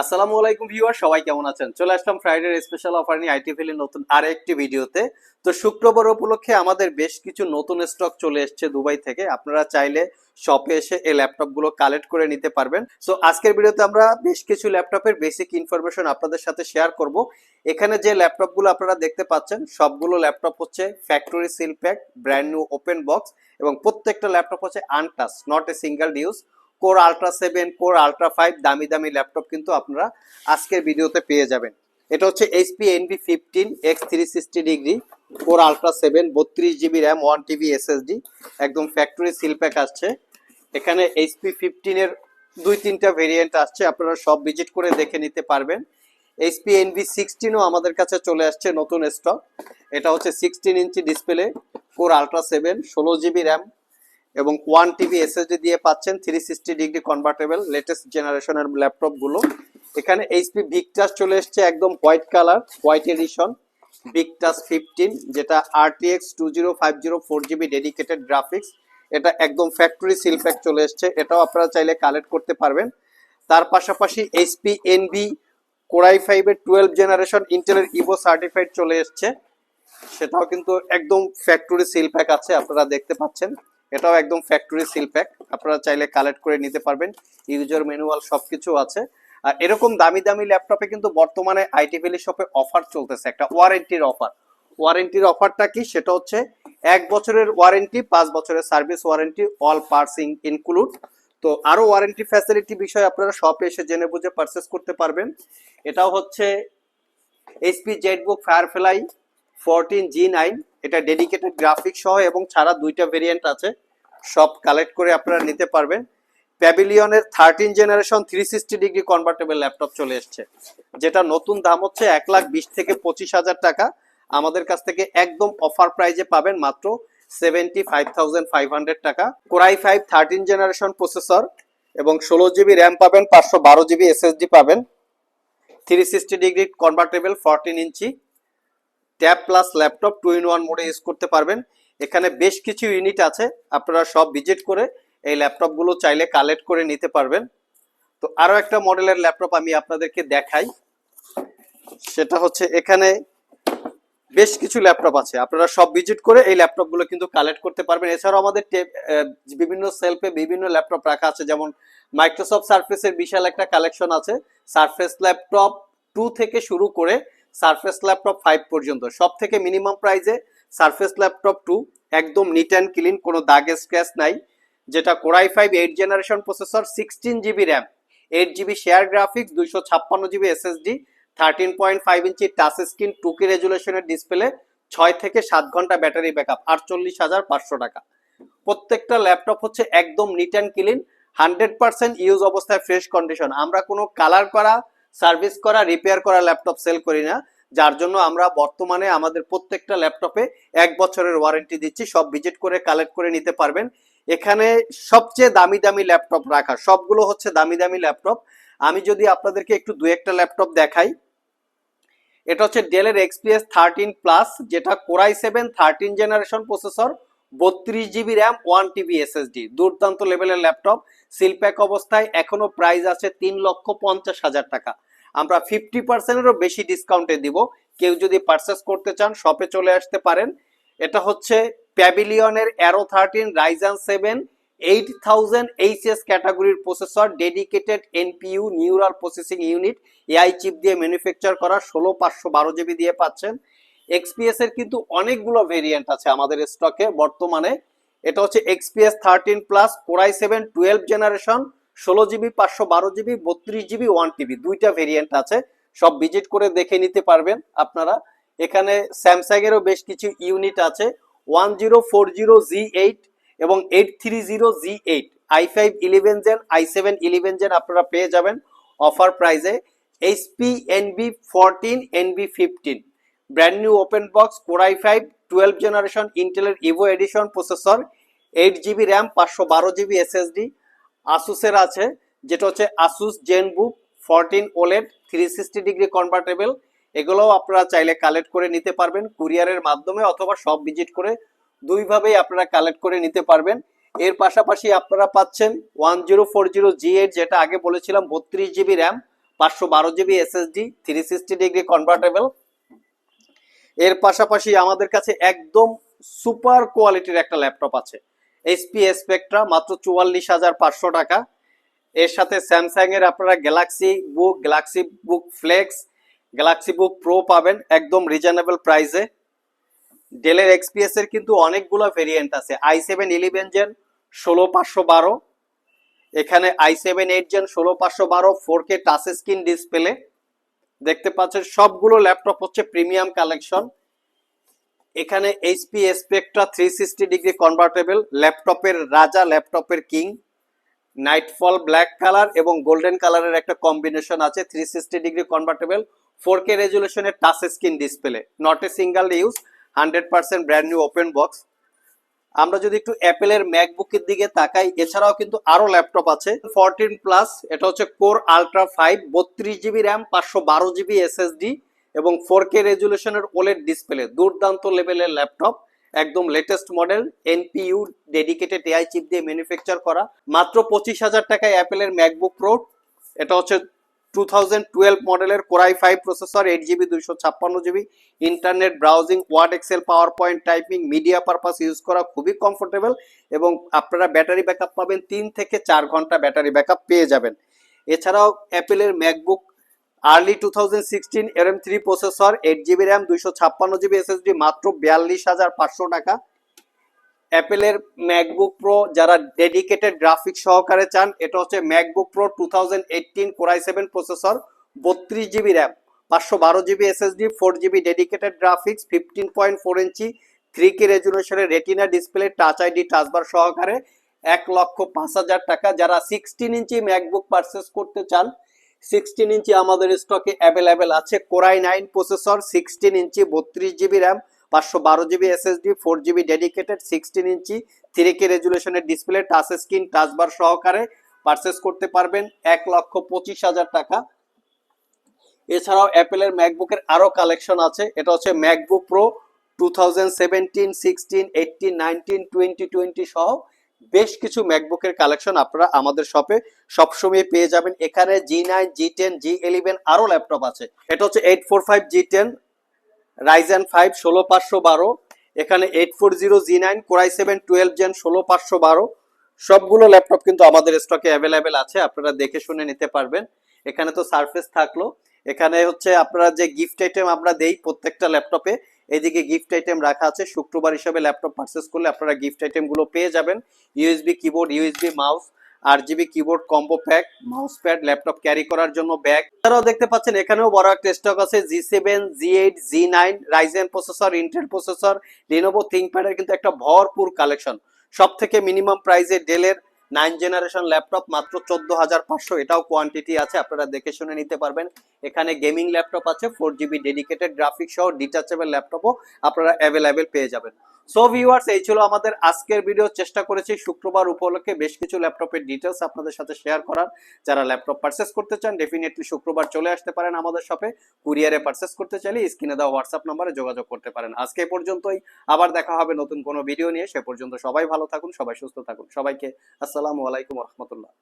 আসসালামু আলাইকুম ভিউয়ার সবাই কেমন আছেন? চলে আসলাম ফ্রাইডে স্পেশাল অফার নিয়ে আইটি ভ্যালির নতুন আরেকটি ভিডিওতে। তো শুক্রবার উপলক্ষে আমাদের বেশ কিছু নতুন স্টক চলে এসেছে দুবাই থেকে। আপনারা চাইলে শপে এসে এই ল্যাপটপগুলো কালেক্ট করে নিতে পারবেন। সো আজকের ভিডিওতে আমরা বেশ কিছু ল্যাপটপের বেসিক ইনফরমেশন আপনাদের সাথে শেয়ার করব। এখানে যে ল্যাপটপগুলো আপনারা দেখতে পাচ্ছেন, সবগুলো ল্যাপটপ হচ্ছে factory seal pack brand new open box এবং প্রত্যেকটা ল্যাপটপ হচ্ছে untouched not a single use core ultra seven core ultra five দামি দামি ল্যাপটপ কিন্তু আপনারা আজকের ভিডিওতে পেয়ে যাবেন। এটা হচ্ছে HP Envy fifteen X three sixty degree core ultra seven বত্রিশ GB RAM one TB SSD একদম ফ্যাক্টরি সিল প্যাক আসছে। এখানে এইচপি ফিফটিনের দুই তিনটা ভেরিয়েন্ট আসছে, আপনারা সব ভিজিট করে দেখে নিতে পারবেন। এইচপি এনভি সিক্সটিনও আমাদের কাছে চলে আসছে নতুন স্টক এটা হচ্ছে sixteen inch display core ultra seven ষোলো জিবি র্যাম এবং ওয়ান টিবি এসএসডি দিয়ে পাচ্ছেন three sixty degree convertible latest জেনারেশনের ল্যাপটপগুলো এখানে এইচপি ভিকটাস চলে এসছে, একদম white colour white edition big Victus fifteen যেটা RTX two zero five zero four GB dedicated graphics এটা একদম ফ্যাক্টরি সিল চলে এসছে, এটাও আপনারা চাইলে কালেক্ট করতে পারবেন। তার পাশাপাশি এইচপি এনভি কোরাই ফাইভের টুয়েলভ জেনারেশন ইন্টেলের ইভো সার্টিফাইড চলে এসছে। সেটাও কিন্তু একদম ফ্যাক্টরি সিল প্যাক আছে, আপনারা দেখতে পাচ্ছেন। এটাও একদম ফ্যাক্টরি সিল প্যাক আপনারা চাইলে কালেক্ট করে নিতে পারবেন। ইউজার ম্যানুয়াল সবকিছু আছে। আর এরকম দামি দামি ল্যাপটপে কিন্তু বর্তমানে আইটি ভ্যালি শপে অফার চলতেছে। একটা ওয়ারেন্টির অফার ওয়ারেন্টির অফারটা কি? সেটা হচ্ছে এক বছরের ওয়ারেন্টি পাঁচ বছরের service warranty all parsing include তো আরও ওয়ারেন্টি ফ্যাসিলিটি বিষয়ে আপনারা শপে এসে জেনে বুঝে পারচেস করতে পারবেন। এটাও হচ্ছে HP ZBook Firefly fourteen G nine এটা ডেডিকেটেড গ্রাফিক সহ এবং ছাড়া দুইটা ভেরিয়েন্ট আছে। সব কালেক্ট করে আপনারা নিতে পারবেন। প্যাভিলিয়নের thirteen generation three sixty degree convertible laptop চলে এসছে। যেটা নতুন দাম হচ্ছে এক লাখ বিশ থেকে পঁচিশ হাজার টাকা। আমাদের কাছ থেকে একদম অফার প্রাইজে পাবেন মাত্র seventy five thousand five hundred টাকা core i five thirteen generation processor এবং ষোলো জিবি র্যাম পাবেন, পাঁচশো বারো জিবি এসএসডি পাবেন। Three sixty degree convertible fourteen inch tab plus laptop two in one মোডে ইউজ করতে পারবেন। এখানে বেশ কিছু ইউনিট আছে। আপনারা সব ভিজিট করে এই ল্যাপটপগুলো চাইলে কালেক্ট করে নিতে পারবেন। তো আরও একটা মডেলের ল্যাপটপ আমি আপনাদেরকে দেখাই। সেটা হচ্ছে এখানে বেশ কিছু ল্যাপটপ আছে। আপনারা সব ভিজিট করে এই ল্যাপটপগুলো কিন্তু কালেক্ট করতে পারবেন। এছাড়াও আমাদের বিভিন্ন সেলফে বিভিন্ন ল্যাপটপ রাখা আছে। যেমন মাইক্রোসফট সার্ফেসের বিশাল একটা কালেকশন আছে। সার্ফেস ল্যাপটপ টু থেকে শুরু করে সার্ফেস ল্যাপটপ ফাইভ পর্যন্ত। সব থেকে মিনিমাম প্রাইসে সারফেস ল্যাপটপ টু একদম নিট অ্যান্ড ক্লিন কোনো দাগে স্ক্র্যাচ নাই, যেটা core i five eight generation processor sixteen GB RAM eight GB share graphics দুইশো ছাপ্পান্ন GB SSD thirteen point five inch touch screen two K রেজুলেশনের display ছয় থেকে সাত ঘণ্টা ব্যাটারি ব্যাকআপ আটচল্লিশ হাজার পাঁচশো টাকা। প্রত্যেকটা ল্যাপটপ হচ্ছে একদম neat and clean hundred percent use অবস্থায় ফ্রেশ কন্ডিশন আমরা কোনো কালার করা সার্ভিস করা রিপেয়ার করা ল্যাপটপ সেল করি না। যার জন্য আমরা বর্তমানে আমাদের প্রত্যেকটা ল্যাপটপে এক বছরের ওয়ারেন্টি দিচ্ছি, সব ভিজিট করে কালেক্ট করে নিতে পারবেন। এখানে সবচেয়ে দামি দামি ল্যাপটপ রাখা, সবগুলো হচ্ছে দামি দামি ল্যাপটপ। আমি যদি আপনাদেরকে একটু দু একটা ল্যাপটপ দেখাই, এটা হচ্ছে ডেলের এক্সপিএস থার্টিন প্লাস যেটা core i seven thirteen generation processor বত্রিশ GB RAM one TB SSD দুর্দান্ত লেভেলের ল্যাপটপ। সিলপ্যাক অবস্থায় এখনও প্রাইস আছে তিন লক্ষ পঞ্চাশ হাজার টাকা। আমরা ফিফটি পার্সেন্টেরও বেশি ডিসকাউন্টে দিব। কেউ যদি পারচেস করতে চান শপে চলে আসতে পারেন। এটা হচ্ছে প্যাভিলিয়নের Aero thirteen Ryzen seven eight thousand HS ক্যাটাগরির processor dedicated NPU neural processing unit AI chip দিয়ে ম্যানুফ্যাকচার করা, ষোলো, পাঁচশো, বারো জিবি দিয়ে পাচ্ছেন। এক্সপিএস এর কিন্তু অনেকগুলো ভেরিয়েন্ট আছে আমাদের স্টকে বর্তমানে। এটা হচ্ছে XPS thirteen plus core i seven twelve generation ষোলো জিবি, পাঁচশো বারো জিবি, বত্রিশ জিবি, ওয়ান টিবি, দুইটা ভেরিয়েন্ট আছে। সব ভিজিট করে দেখে নিতে পারবেন আপনারা। এখানে স্যামসাং এরও বেশ কিছু ইউনিট আছে। One zero four zero G eight এবং eight three zero G eight. I five eleven gen, I seven eleven gen আপনারা পেয়ে যাবেন অফার প্রাইসে HP, Envy fourteen, Envy fifteen. Brand new open box core i five twelve generation ইন্টেলের Evo edition processor eight GB RAM পাঁচশো বারো GB SSD আসুসের আছে, যেটা হচ্ছে Asus Zenbook fourteen OLED three sixty degree convertible এগুলোও আপনারা চাইলে কালেক্ট করে নিতে পারবেন কুরিয়ারের মাধ্যমে অথবা সব ভিজিট করে দুইভাবেই আপনারা কালেক্ট করে নিতে পারবেন। এর পাশাপাশি আপনারা পাচ্ছেন one zero four zero G eight যেটা আগে বলেছিলাম, বত্রিশ জিবি র্যাম পাঁচশো বারো GB SSD three sixty degree convertible এর পাশাপাশি আমাদের কাছে একদম সুপার কোয়ালিটির একটা ল্যাপটপ আছে। এইচপি স্পেকট্রা মাত্র চুয়াল্লিশ হাজার পাঁচশো টাকা। এর সাথে স্যামসাং এর আপনারা Galaxy Book Galaxy Book Flex Galaxy Book Pro পাবেন একদম রিজনেবল প্রাইসে ডেলের এক্সপিএস এর কিন্তু অনেকগুলো ভেরিয়েন্ট আছে। আই সেভেন ইলেভেন জেন ষোলো পাঁচশো বারো। এখানে আই সেভেন এইট জেন ষোলো পাঁচশো বারো four K touch screen display দেখতে পাচ্ছেন, সবগুলো ল্যাপটপ হচ্ছে প্রিমিয়াম কালেকশন এখানে HP Spectre three sixty degree convertible ল্যাপটপের রাজা ল্যাপটপের কিং নাইটফল ব্ল্যাক কালার এবং গোল্ডেন কালারের একটা কম্বিনেশন আছে three sixty degree convertible four K রেজুলেশনের touch screen display not a single use hundred percent brand new open box আমরা যদি একটু অ্যাপেলের ম্যাকবুকের দিকে তাকাই, এছাড়াও কিন্তু আরও ল্যাপটপ আছে। ফোরটিন প্লাস এটা হচ্ছে কোর আলট্রা ফাইভ বত্রিশ জিবি র্যাম পাঁচশো বারো জিবি এসএসডি এবং ফোর কে রেজুলেশনের ওলেড ডিসপ্লে দুর্দান্ত লেভেলের ল্যাপটপ একদম latest model NPU dedicated AI chip দিয়ে ম্যানুফ্যাকচার করা, মাত্র পঁচিশ হাজার টাকায় অ্যাপেলের ম্যাকবুক প্রো এটা হচ্ছে টু থাউজেন্ড টুয়েলভ মডেলের core i five processor eight GB দুইশো ছাপ্পান্ন GB internet browsing Word Excel PowerPoint typing media purpose use করা খুবই কমফোর্টেবল এবং আপনারা ব্যাটারি ব্যাকআপ পাবেন তিন থেকে চার ঘণ্টা ব্যাটারি ব্যাকআপ পেয়ে যাবেন। এছাড়াও অ্যাপেলের MacBook early two thousand sixteen three processor eight GB RAM দুইশো ছাপ্পান্ন জিবি এসএসডি মাত্র বিয়াল্লিশ হাজার পাঁচশো টাকা। অ্যাপেলের ম্যাকবুক প্রো যারা ডেডিকেটেড গ্রাফিক্স সহকারে চান, এটা হচ্ছে MacBook Pro two thousand eighteen core i seven processor, বত্রিশ জিবি র্যাম পাঁচশো বারো GB SSD four GB dedicated graphics fifteen point four inch three K রেজুলেশনের Retina display touch ID touch bar সহকারে এক লক্ষ পাঁচ হাজার টাকা। যারা সিক্সটিন ইঞ্চি ম্যাকবুক পারচেস করতে চান সিক্সটিন ইঞ্চি আমাদের স্টকে অ্যাভেলেবেল আছে core i nine processor sixteen inch, বত্রিশ জিবি র্যাম পাঁচশো বারো GB SSD four GB dedicated sixteen inch three K রেজুলেশনের display touch screen touch bar সহকারে পারচেস করতে পারবেন এক লক্ষ পঁচিশ হাজার টাকা। এছাড়াও অ্যাপেলের ম্যাকবুকের আরও কালেকশন আছে, এটা হচ্ছে MacBook Pro two thousand seventeen sixteen eighteen nineteen twenty twenty সহ বেশ কিছু ম্যাকবুকের কালেকশন আপনারা আমাদের শপে সবসময় পেয়ে যাবেন। এখানে G nine G ten G eleven আরও ল্যাপটপ আছে। এটা হচ্ছে eight four five G ten Ryzen five ষোলো পাঁচশো বারো, এখানে eight four zero G nine core i seven twelve gen ষোলো পাঁচশো বারো, সবগুলো ল্যাপটপ কিন্তু আমাদের স্টকে অ্যাভেলেবেল আছে, আপনারা দেখে শুনে নিতে পারবেন। এখানে তো সারফেস থাকল। এখানে হচ্ছে আপনারা যে গিফট আইটেম আমরা দেই প্রত্যেকটা ল্যাপটপে এইদিকে গিফট আইটেম রাখা আছে। শুক্রবার হিসাবে ল্যাপটপ পারচেস করলে আপনারা গিফট আইটেমগুলো পেয়ে যাবেন। USB keyboard USB mouse RGB keyboard combo pack mouse pad laptop carry করার জন্য ব্যাগ এছাড়াও দেখতে পাচ্ছেন, এখানেও বড় একটা স্টক আছে G seven G eight G nine Ryzen processor Intel processor Lenovo থিঙ্কপ্যাডের কিন্তু একটা ভরপুর কালেকশন সব থেকে মিনিমাম প্রাইসে ডেলের নাইন জেনারেশন ল্যাপটপ মাত্র চোদ্দ হাজার পাঁচশো। এটাও কোয়ান্টিটি আছে, আপনারা দেখে শুনে নিতে পারবেন। এখানে গেমিং ল্যাপটপ আছে ফোর জিবি ডেডিকেটেড গ্রাফিক্স সহ ডিটাচেবল ল্যাপটপও আপনারা অ্যাভেলেবেল পেয়ে যাবেন। সো ভিউয়ার্স এই ছিল আমাদের আজকের ভিডিও চেষ্টা করেছি শুক্রবার উপলক্ষে বেশ কিছু ল্যাপটপের ডিটেলস আপনাদের সাথে শেয়ার করার। যারা ল্যাপটপ পারচেস করতে চান ডেফিনেটলি শুক্রবার চলে আসতে পারেন আমাদের শপে কুরিয়ারে পারচেস করতে চাইলে স্ক্রিনে দেওয়া হোয়াটসঅ্যাপ নাম্বারে যোগাযোগ করতে পারেন। আজকে পর্যন্তই। আবার দেখা হবে নতুন কোনো ভিডিও নিয়ে। সে পর্যন্ত সবাই ভালো থাকুন, সবাই সুস্থ থাকুন। সবাইকে আসসালামু আলাইকুম রহমতুল্লাহ।